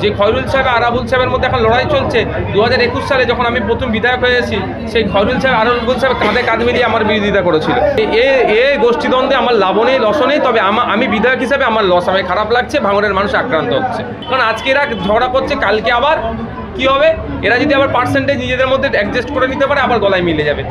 যে খয়রুল সাহেব আর আবুল সাহেবের মধ্যে এখন লড়াই চলছে দু হাজার একুশ সালে যখন আমি প্রথম বিধায়ক হয়েছি সেই খয়রুল সাহেব আর আবুল সাহেব কাঁধে কাঁধ মিলিয়ে আমার বিরোধিতা করেছিল। এ এ গোষ্ঠীদ্বন্দ্বে আমার লাভ নেই, লস নেই, তবে আমা- আমি বিধায়ক হিসাবে আমার লস আমায় খারাপ লাগছে, ভাঙনের মানুষ আক্রান্ত হচ্ছে। কারণ আজকে এরা ঝগড়া করছে, কালকে আবার কি হবে? এরা যদি আবার পার্সেন্টেজ নিজেদের মধ্যে অ্যাডজাস্ট করে নিতে পারে, আবার গলায় মিলে যাবে।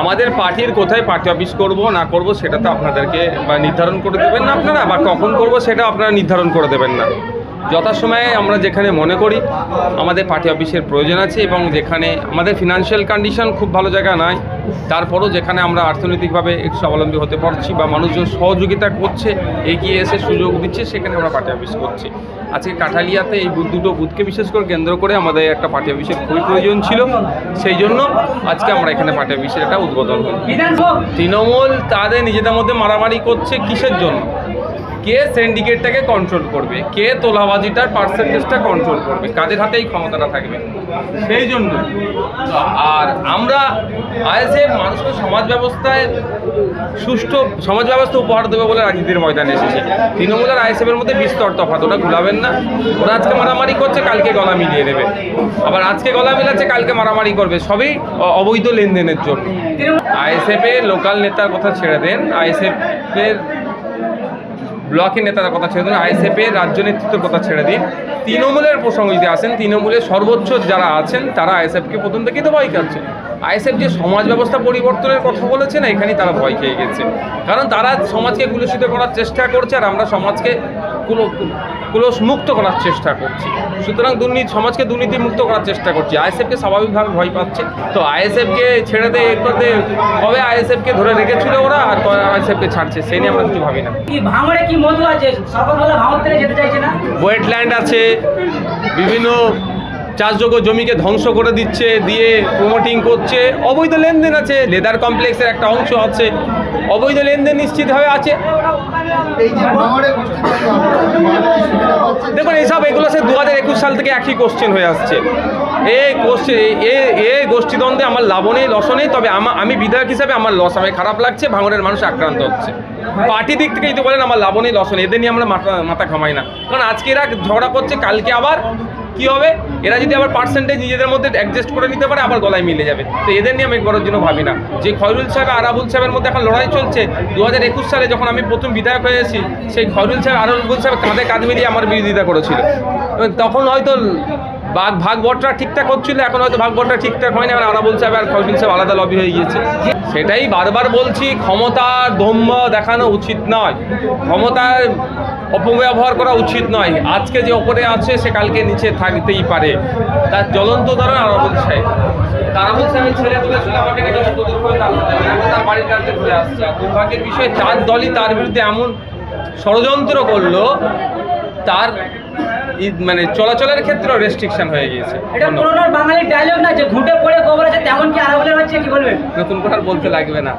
আমাদের পার্টির কোথায় পার্টি অফিস করব, না করব, সেটা তো আপনাদেরকে বা নির্ধারণ করে দেবেন না আপনারা, বা কখন করব, সেটা আপনারা নির্ধারণ করে দেবেন না। যথাসময়ে আমরা যেখানে মনে করি আমাদের পার্টি অফিসের প্রয়োজন আছে এবং যেখানে আমাদের ফিনান্সিয়াল কন্ডিশন খুব ভালো জায়গা নয় তারপরও যেখানে আমরা অর্থনৈতিকভাবে একটু স্বাবলম্বী হতে পারছি বা মানুষজন সহযোগিতা করছে এগিয়ে এসে সুযোগ দিচ্ছে সেখানে আমরা পার্টি অফিস করছি। আজকে কাঠালিয়াতে এই বুথ দুটো বুথকে বিশেষ করে কেন্দ্র করে আমাদের একটা পার্টি অফিসের খুবই প্রয়োজন ছিল সেই জন্য আজকে আমরা এখানে পার্টি অফিসের একটা উদ্বোধন করি। তৃণমূল তাদের নিজেদের মধ্যে মারামারি করছে কিসের জন্য? কে সিন্ডিকেটটাকে কন্ট্রোল করবে? কে তোলাবাজিটার পার্সেন্টেজটা কন্ট্রোল করবে? কাদের হাতে এই ক্ষমতাটা থাকবে? সেই জন্য। আর আমরা আইএসএফ মানুষকে সমাজ ব্যবস্থায় সুষ্ঠু সমাজ ব্যবস্থা উপহার দেবে বলে রাজনীতির ময়দানে এসেছে। তৃণমূল আর আইএসএফের মধ্যে বিস্তর তফাৎ, ওটা ভুলাবেন না। ওরা আজকে মারামারি করছে, কালকে গলা মিলিয়ে দেবে। আবার আজকে গলা মিলাচ্ছে, কালকে মারামারি করবে। সবই অবৈধ লেনদেনের জন্য। আইএসএফ এর লোকাল নেতার কথা ছেড়ে দেন। আইএসএফ এর ব্লকের নেতার কথা ছেড়ে দিন আইএসএফের রাজ্য নেতৃত্বের কথা ছেড়ে দিন তৃণমূলের প্রসঙ্গ যদি আসেন, তৃণমূলের সর্বোচ্চ যারা আছেন, তারা আইএসএফকে প্রথম থেকেই তো ভয় খাচ্ছেন আইএসএফ যে সমাজ ব্যবস্থা পরিবর্তনের কথা বলেছে না, এখানেই তারা ভয় খেয়ে গেছে। কারণ তারা সমাজকে কুলুষিত করার চেষ্টা করছে আর আমরা সমাজকে কুলো কুলস মুক্ত করার চেষ্টা করছি। সুতরাং দুর্নীতি সমাজকে দুর্নীতি মুক্ত করার চেষ্টা করছি। আইএসএফকে স্বাভাবিকভাবে ভয় পাচ্ছে। তো আইএসএফকে ছেড়ে দিয়ে এ করতে কবে আইএসএফকে ধরে রেখেছিল ওরা আর কবে আইএসএফকে ছাড়ছে সেই নিয়ে আমরা কিছু ভাবি না। কি মধু আছে? যেতে চাইছে না? ওয়েটল্যান্ড আছে বিভিন্ন চাষযোগ্য জমিকে ধ্বংস করে দিচ্ছে দিয়ে প্রমোটিং করছে। অবৈধ লেনদেন আছে লেদার কমপ্লেক্সের একটা অংশ আছে। অবৈধ লেনদেন নিশ্চিতভাবে আছে। এই যে ভাঙড়ে গোষ্ঠী দেখুন এইসব এগুলো সে দু হাজার একুশ সাল থেকে একই কোশ্চেন হয়ে আসছে। এই কোশ্চেন এ গোষ্ঠীদ্বন্দ্বে আমার লাভ নেই, লস নেই, তবে আমি বিধায়ক হিসাবে আমার লস, আমি খারাপ লাগছে, ভাঙনের মানুষ আক্রান্ত হচ্ছে। পার্টি দিক থেকে যদি বলেন, আমার লাভ নেই, লস নেই, এদের নিয়ে আমরা মাথা মাথা ঘামাই না। কারণ আজকে এরা ঝগড়া করছে, কালকে আবার কি হবে? এরা যদি আবার পার্সেন্টেজ নিজেদের মধ্যে অ্যাডজাস্ট করে নিতে পারে, আবার গলায় মিলে যাবে। তো এদের নিয়ে আমি একবারের জন্য ভাবি না। যে খয়রুল সাহেব আর আবুল সাহেবের মধ্যে এখন লড়াই চলছে দু হাজার একুশ সালে যখন আমি প্রথম বিধায়ক হয়ে হয়েছি সেই খয়রুল সাহেব আর আবুল সাহেব কাঁধে কাঁধ মিলিয়ে আমার বিরোধিতা করেছিল। তখন হয়তো ভাগ ভাগ বটরা ঠিকঠাক হচ্ছিল, এখন হয়তো ভাগ বটরা ঠিকঠাক হয়নি এখন আরাবুল সাহেব আর খয়রুল সাহেব আলাদা লবি হয়ে গিয়েছে। সেটাই বারবার বলছি, ক্ষমতার দম্ভ দেখানো উচিত নয়। ক্ষমতার অপব্যবহার করা উচিত নয়। আজকে যে ওপরে আছে সে কালকে নিচে থাকতেই পারে। তার জ্বলন্ত ধরন আরাবুল সাহেব। তারাবুল সাহেবের ছেলে বলেছিল আমাকে নাকি তার বাড়ির কাছে ঘুরে আসছে। আর দুর্ভাগ্যের বিষয়ে চার দলই তার বিরুদ্ধে এমন ষড়যন্ত্র করল তার মানে চলাচলের ক্ষেত্রেও রেস্ট্রিকশন হয়ে গিয়েছে। এটা। পুরোনো ডায়লগ না যে ঘুটে পড়ে গোবর আছে তেমন কি আরও হচ্ছে কি বলবেন? নতুন আর বলতে লাগবে না।